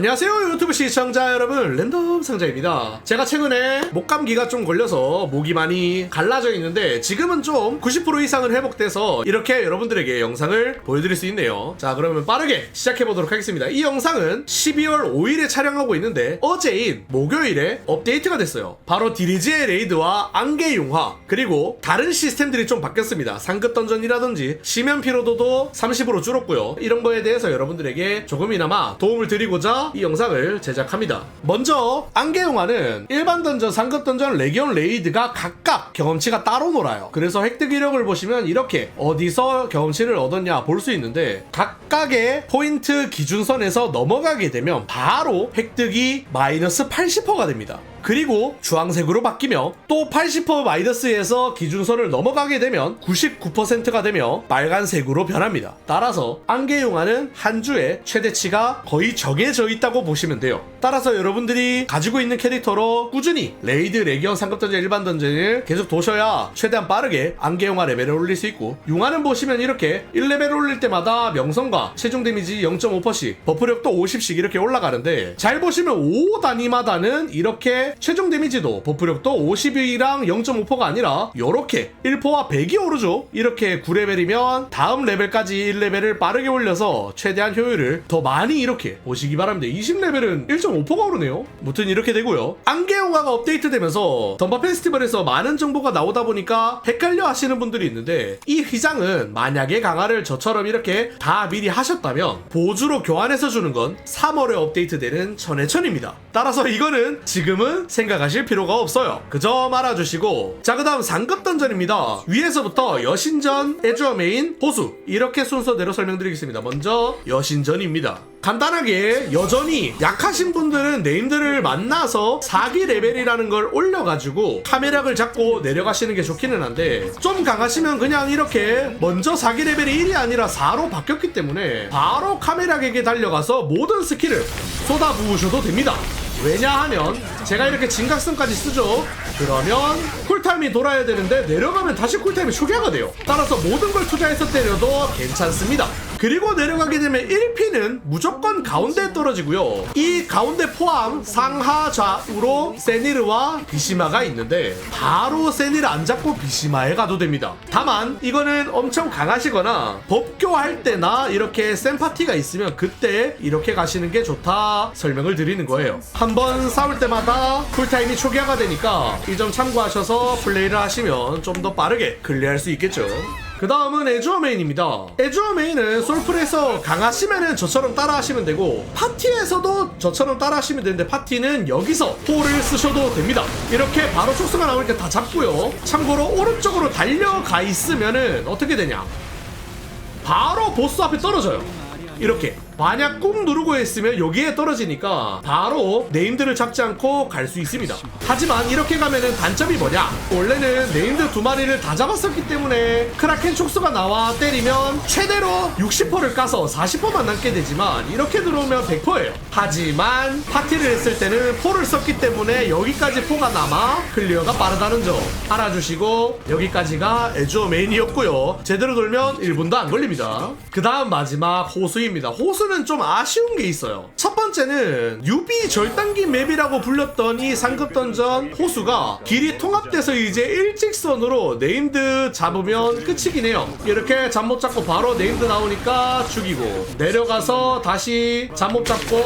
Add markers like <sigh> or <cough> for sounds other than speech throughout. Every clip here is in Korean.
안녕하세요 유튜브 시청자 여러분. 랜덤 상자입니다. 제가 최근에 목감기가 좀 걸려서 목이 많이 갈라져 있는데 지금은 좀 90% 이상은 회복돼서 이렇게 여러분들에게 영상을 보여드릴 수 있네요. 자 그러면 빠르게 시작해 보도록 하겠습니다. 이 영상은 12월 5일에 촬영하고 있는데 어제인 목요일에 업데이트가 됐어요. 바로 디리지의 레이드와 안개 융화 그리고 다른 시스템들이 좀 바뀌었습니다. 상급 던전이라든지 시면 피로도도 30% 줄었고요. 이런 거에 대해서 여러분들에게 조금이나마 도움을 드리고자 이 영상을 제작합니다. 먼저 안개용화는 일반 던전, 상급 던전, 레기온 레이드가 각각 경험치가 따로 놀아요. 그래서 획득 이력을 보시면 이렇게 어디서 경험치를 얻었냐 볼 수 있는데 각각의 포인트 기준선에서 넘어가게 되면 바로 획득이 마이너스 80%가 됩니다. 그리고 주황색으로 바뀌며 또 80% 마이너스에서 기준선을 넘어가게 되면 99%가 되며 빨간색으로 변합니다. 따라서 안개용화는 한 주에 최대치가 거의 정해져 있다고 보시면 돼요. 따라서 여러분들이 가지고 있는 캐릭터로 꾸준히 레이드, 레기온, 상급 던전, 일반 던전을 계속 도셔야 최대한 빠르게 안개용화 레벨을 올릴 수 있고 융화는 보시면 이렇게 1레벨 올릴 때마다 명성과 체중 데미지 0.5%씩 버프력도 50씩 이렇게 올라가는데 잘 보시면 5 단위마다는 이렇게 최종 데미지도 버프력도 50이랑 0.5%가 아니라 이렇게 1%와 100이 오르죠. 이렇게 9레벨이면 다음 레벨까지 1레벨을 빠르게 올려서 최대한 효율을 더 많이 이렇게 보시기 바랍니다. 20레벨은 1.5%가 오르네요. 무튼 이렇게 되고요. 안개용화가 업데이트되면서 덤바 페스티벌에서 많은 정보가 나오다 보니까 헷갈려 하시는 분들이 있는데 이 휘장은 만약에 강화를 저처럼 이렇게 다 미리 하셨다면 보조로 교환해서 주는 건 3월에 업데이트되는 천해천입니다. 따라서 이거는 지금은 생각하실 필요가 없어요. 그저 말아주시고 자 그 다음 상급 던전입니다. 위에서부터 여신전, 에주어 메인, 보수 이렇게 순서대로 설명드리겠습니다. 먼저 여신전입니다. 간단하게 여전히 약하신 분들은 네임들을 만나서 4기 레벨이라는 걸 올려가지고 카메락을 잡고 내려가시는 게 좋기는 한데 좀 강하시면 그냥 이렇게 먼저 4기 레벨이 1이 아니라 4로 바뀌었기 때문에 바로 카메락에게 달려가서 모든 스킬을 쏟아부으셔도 됩니다. 왜냐하면 제가 이렇게 진각성까지 쓰죠. 그러면 쿨타임이 돌아야 되는데 내려가면 다시 쿨타임이 초기화가 돼요. 따라서 모든 걸 투자해서 때려도 괜찮습니다 그리고 내려가게 되면 1피는 무조건 가운데에 떨어지고요. 이 가운데 포함 상하 좌우로 세니르와 비시마가 있는데 바로 세니르 안 잡고 비시마에 가도 됩니다. 다만 이거는 엄청 강하시거나 법교할 때나 이렇게 센 파티가 있으면 그때 이렇게 가시는 게 좋다 설명을 드리는 거예요. 한번 싸울 때마다 쿨타임이 초기화가 되니까 이 점 참고하셔서 플레이를 하시면 좀 더 빠르게 클리어할 수 있겠죠. 그 다음은 에주어 메인입니다. 에주어 메인은 솔플에서 강하시면은 저처럼 따라 하시면 되고, 파티에서도 저처럼 따라 하시면 되는데, 파티는 여기서 폴을 쓰셔도 됩니다. 이렇게 바로 촉수가 나오니까 다 잡고요. 참고로 오른쪽으로 달려가 있으면은 어떻게 되냐? 바로 보스 앞에 떨어져요. 이렇게 만약 꾹 누르고 있으면 여기에 떨어지니까 바로 네임들을 잡지 않고 갈 수 있습니다. 하지만 이렇게 가면은 단점이 뭐냐? 원래는 네임드 두 마리를 다 잡았었기 때문에 크라켄 촉수가 나와 때리면 최대로 60%를 까서 40%만 남게 되지만 이렇게 들어오면 100%예요. 하지만 파티를 했을 때는 포를 썼기 때문에 여기까지 포가 남아 클리어가 빠르다는 점 알아주시고 여기까지가 에주어 메인이었고요. 제대로 돌면 1분도 안 걸립니다. 그 다음 마지막 호수입니다. 호수 는 좀 아쉬운 게 있어요. 첫 번째는 유비 절단기 맵이라고 불렸던 이 상급 던전 호수가 길이 통합돼서 이제 일직선으로 네임드 잡으면 끝이긴 해요. 이렇게 잠 못 잡고 바로 네임드 나오니까 죽이고 내려가서 다시 잠 못 잡고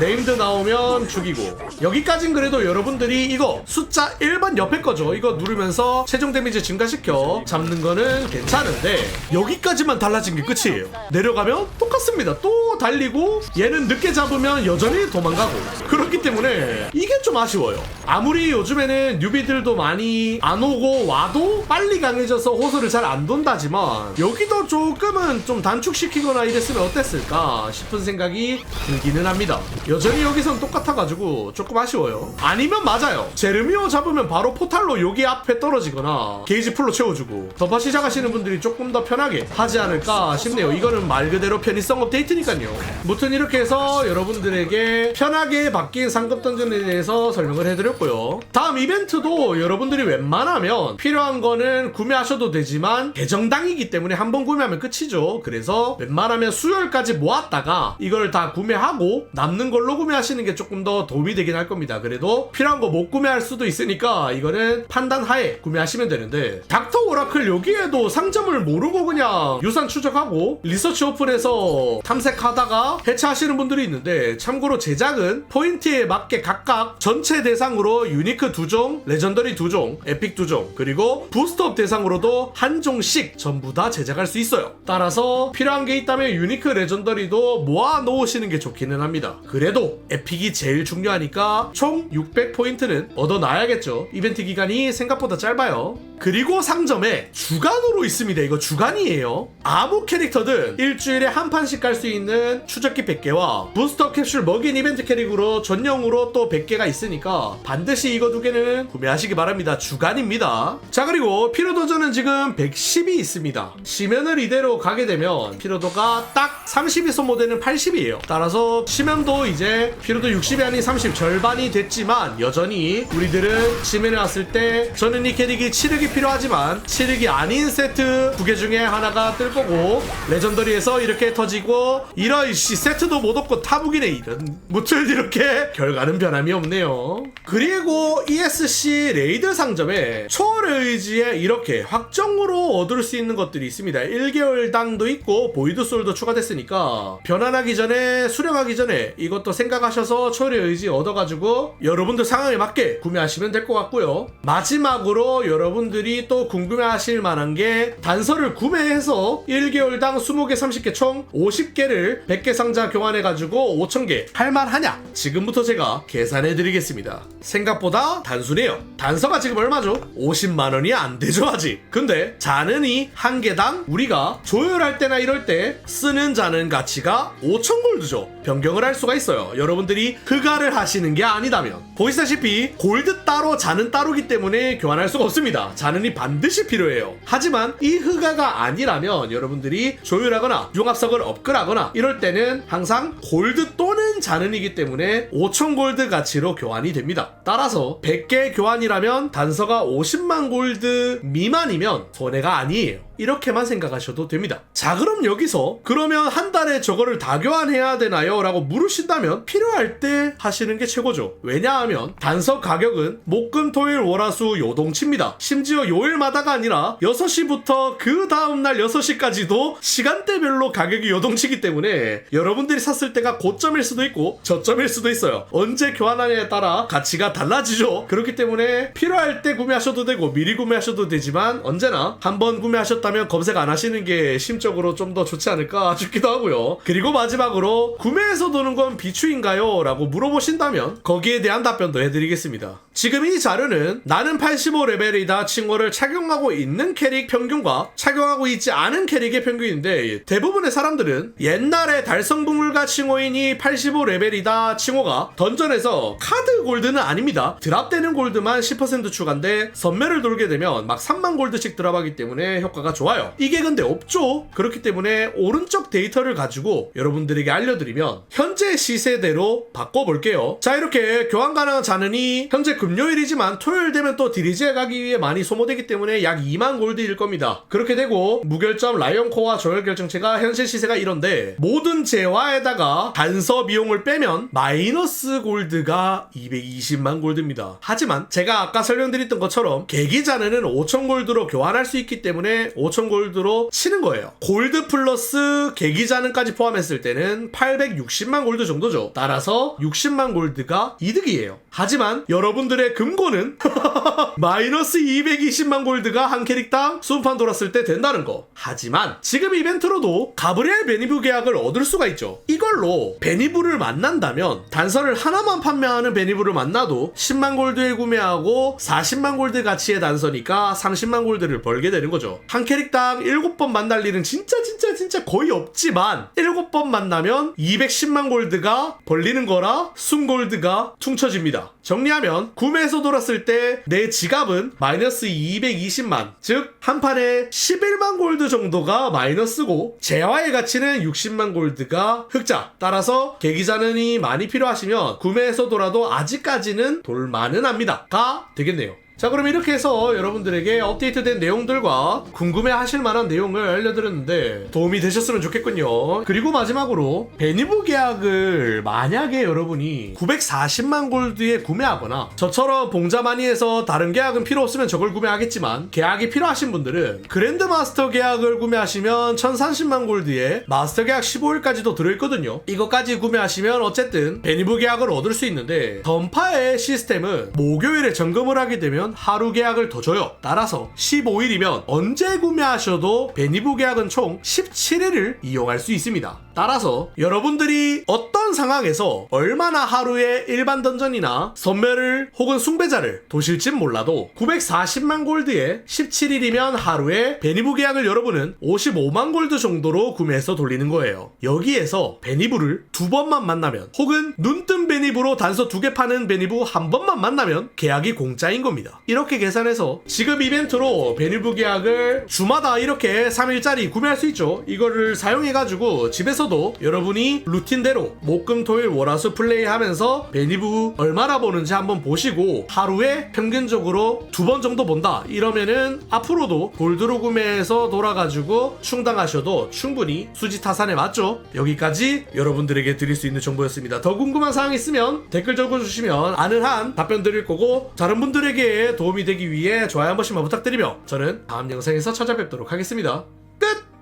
네임드 나오면 죽이고 여기까진 그래도 여러분들이 이거 숫자 1번 옆에 거죠. 이거 누르면서 최종 데미지 증가시켜 잡는 거는 괜찮은데 여기까지만 달라진 게 끝이에요. 내려가면 똑 같습니다. 또 달리고 얘는 늦게 잡으면 여전히 도망가고 그렇기 때문에 이게 좀 아쉬워요. 아무리 요즘에는 뉴비들도 많이 안 오고 와도 빨리 강해져서 호수를 잘 안 돈다지만 여기도 조금은 좀 단축시키거나 이랬으면 어땠을까 싶은 생각이 들기는 합니다. 여전히 여기선 똑같아가지고 조금 아쉬워요. 아니면 맞아요. 제르미오 잡으면 바로 포탈로 여기 앞에 떨어지거나 게이지 풀로 채워주고 던파 시작하시는 분들이 조금 더 편하게 하지 않을까 싶네요. 이거는 말 그대로 편의성 업데이트니까요. 있거든요. 무튼 이렇게 해서 여러분들에게 편하게 바뀐 상급 던전에 대해서 설명을 해드렸고요. 다음 이벤트도 여러분들이 웬만하면 필요한 거는 구매하셔도 되지만 계정당이기 때문에 한 번 구매하면 끝이죠. 그래서 웬만하면 수요일까지 모았다가 이걸 다 구매하고 남는 걸로 구매하시는 게 조금 더 도움이 되긴 할 겁니다. 그래도 필요한 거 못 구매할 수도 있으니까 이거는 판단 하에 구매하시면 되는데 닥터 오라클 여기에도 상점을 모르고 그냥 유산 추적하고 리서치 오픈해서 탐색하다가 해체하시는 분들이 있는데 참고로 제작은 포인트에 맞게 각각 전체 대상으로 유니크 두 종, 레전더리 두 종, 에픽 두 종, 그리고 부스트업 대상으로도 한 종씩 전부 다 제작할 수 있어요. 따라서 필요한 게 있다면 유니크 레전더리도 모아 놓으시는 게 좋기는 합니다. 그래도 에픽이 제일 중요하니까 총 600포인트는 얻어놔야겠죠. 이벤트 기간이 생각보다 짧아요. 그리고 상점에 주간으로 있습니다. 이거 주간이에요. 아무 캐릭터든 일주일에 한 판씩 갈수 있는 추적기 100개와 부스터 캡슐 먹인 이벤트 캐릭으로 전용으로 또 100개가 있으니까 반드시 이거 두 개는 구매하시기 바랍니다. 주간입니다. 자 그리고 피로도전은 지금 110이 있습니다. 시면을 이대로 가게 되면 피로도가 딱 30이 소모되는 80이에요. 따라서 시면도 이제 피로도 60이 아닌 30 절반이 됐지만 여전히 우리들은 시면에 왔을 때 저는 이 캐릭이 치력이 필요하지만 치력이 아닌 세트 두 개 중에 하나가 뜰 거고 레전더리에서 이렇게 터지 고 이런 씨 세트도 못 얻고 타북이네. 이런 무튼 이렇게 결과는 변함이 없네요. 그리고 ESC 레이드 상점에 초월의 의지에 이렇게 확정으로 얻을 수 있는 것들이 있습니다. 1개월당도 있고 보이드 솔도 추가됐으니까 변환하기 전에 수령하기 전에 이것도 생각하셔서 초월의 의지 얻어가지고 여러분들 상황에 맞게 구매하시면 될 것 같고요. 마지막으로 여러분들이 또 궁금해하실 만한 게 단서를 구매해서 1개월당 20개 30개 총 50개를 100개 상자 교환해가지고 5000개 할만하냐? 지금부터 제가 계산해 드리겠습니다. 생각보다 단순해요. 단서가 지금 얼마죠? 50만원이 안 되죠 아직. 근데 자는이 한 개당 우리가 조율할 때나 이럴 때 쓰는 자는 가치가 5천 골드죠. 변경을 할 수가 있어요. 여러분들이 흑화를 하시는 게 아니다면. 보시다시피 골드 따로 자는 따로기 때문에 교환할 수가 없습니다. 자는이 반드시 필요해요. 하지만 이 흑화가 아니라면 여러분들이 조율하거나 융합석을 업글하거나 이럴 때는 항상 골드 또는 자는이기 때문에 5천 골드 가치로 교환이 됩니다. 따라서 100개 교환이라면 단서가 50만 골드 미만이면 손해가 아니에요 이렇게만 생각하셔도 됩니다. 자, 그럼 여기서 그러면 한 달에 저거를 다 교환해야 되나요? 라고 물으신다면 필요할 때 하시는 게 최고죠. 왜냐하면 단서 가격은 목금 토일 월화수 요동치입니다. 심지어 요일마다가 아니라 6시부터 그 다음날 6시까지도 시간대별로 가격이 요동치기 때문에 여러분들이 샀을 때가 고점일 수도 있고 저점일 수도 있어요. 언제 교환하냐에 따라 가치가 달라지죠. 그렇기 때문에 필요할 때 구매하셔도 되고 미리 구매하셔도 되지만 언제나 한번 구매하셨다 면 검색 안 하시는 게 심적으로 좀 더 좋지 않을까 <laughs> 싶기도 하고요. 그리고 마지막으로 구매해서 도는 건 비추인가요? 라고 물어보신다면 거기에 대한 답변도 해드리겠습니다. 지금 이 자료는 나는 85레벨이다 칭호를 착용하고 있는 캐릭 평균과 착용하고 있지 않은 캐릭의 평균인데 대부분의 사람들은 옛날에 달성부물가 칭호인이 85레벨이다 칭호가 던전에서 카드 골드는 아닙니다. 드랍되는 골드만 10% 추가인데 선매를 돌게 되면 막 3만 골드씩 드랍하기 때문에 효과가 좋아요. 이게 근데 없죠. 그렇기 때문에 오른쪽 데이터를 가지고 여러분들에게 알려드리면 현재 시세대로 바꿔볼게요. 자 이렇게 교환 가능한 자는이 현재 금 요일이지만 토요일 되면 또 디리지에 가기 위해 많이 소모되기 때문에 약 2만 골드일 겁니다. 그렇게 되고 무결점 라이언코어 조혈 결정체가 현재 시세가 이런데 모든 재화에다가 단서 비용을 빼면 마이너스 골드가 220만 골드입니다. 하지만 제가 아까 설명드렸던 것처럼 계기자는 5천 골드로 교환할 수 있기 때문에 5천 골드로 치는 거예요. 골드 플러스 계기자는까지 포함했을 때는 860만 골드 정도죠. 따라서 60만 골드가 이득이에요. 하지만 여러분 들의 금고는 <laughs> 마이너스 220만 골드가 한 캐릭당 수판 돌았을 때 된다는 거. 하지만 지금 이벤트로도 가브리엘 베니브 계약을 얻을 수가 있죠. 이걸로 베니브를 만난다면 단서를 하나만 판매하는 베니브를 만나도 10만 골드에 구매하고 40만 골드 가치의 단서니까 30만 골드를 벌게 되는 거죠. 한 캐릭당 7번 만날 일은 진짜 진짜 진짜 거의 없지만 7번 만나면 210만 골드가 벌리는 거라 순 골드가 퉁쳐집니다. 정리하면 구매해서 돌았을 때 내 지갑은 마이너스 220만 즉 한 판에 11만 골드 정도가 마이너스고 재화의 가치는 60만 골드가 흑자. 따라서 계기자는이 많이 필요하시면 구매해서 돌아도 아직까지는 돌만은 합니다가 되겠네요 자 그럼 이렇게 해서 여러분들에게 업데이트된 내용들과 궁금해 하실 만한 내용을 알려드렸는데 도움이 되셨으면 좋겠군요. 그리고 마지막으로 베니브 계약을 만약에 여러분이 940만 골드에 구매하거나 저처럼 봉자 많이 해서 다른 계약은 필요 없으면 저걸 구매하겠지만 계약이 필요하신 분들은 그랜드 마스터 계약을 구매하시면 1030만 골드에 마스터 계약 15일까지도 들어있거든요. 이것까지 구매하시면 어쨌든 베니브 계약을 얻을 수 있는데 던파의 시스템은 목요일에 점검을 하게 되면 하루 계약을 더 줘요. 따라서 15일이면 언제 구매하셔도 베니브 계약은 총 17일을 이용할 수 있습니다. 따라서 여러분들이 어떤 상황에서 얼마나 하루에 일반 던전이나 선멸을 혹은 숭배자를 도실진 몰라도 940만 골드에 17일이면 하루에 베니브 계약을 여러분은 55만 골드 정도로 구매해서 돌리는 거예요. 여기에서 베니브를 두 번만 만나면 혹은 눈뜬 베니브로 단서 두 개 파는 베니브 한 번만 만나면 계약이 공짜인 겁니다. 이렇게 계산해서 지금 이벤트로 베니브 계약을 주마다 이렇게 3일짜리 구매할 수 있죠. 이거를 사용해가지고 집에서도 여러분이 루틴대로 목금 토일 월화수 플레이하면서 베니브 얼마나 보는지 한번 보시고 하루에 평균적으로 두 번 정도 본다 이러면은 앞으로도 골드로 구매해서 돌아가지고 충당하셔도 충분히 수지 타산에 맞죠. 여기까지 여러분들에게 드릴 수 있는 정보였습니다. 더 궁금한 사항 있으면 댓글 적어주시면 아는 한 답변 드릴 거고 다른 분들에게 도움이 되기 위해 좋아요 한 번씩만 부탁드리며 저는 다음 영상에서 찾아뵙도록 하겠습니다.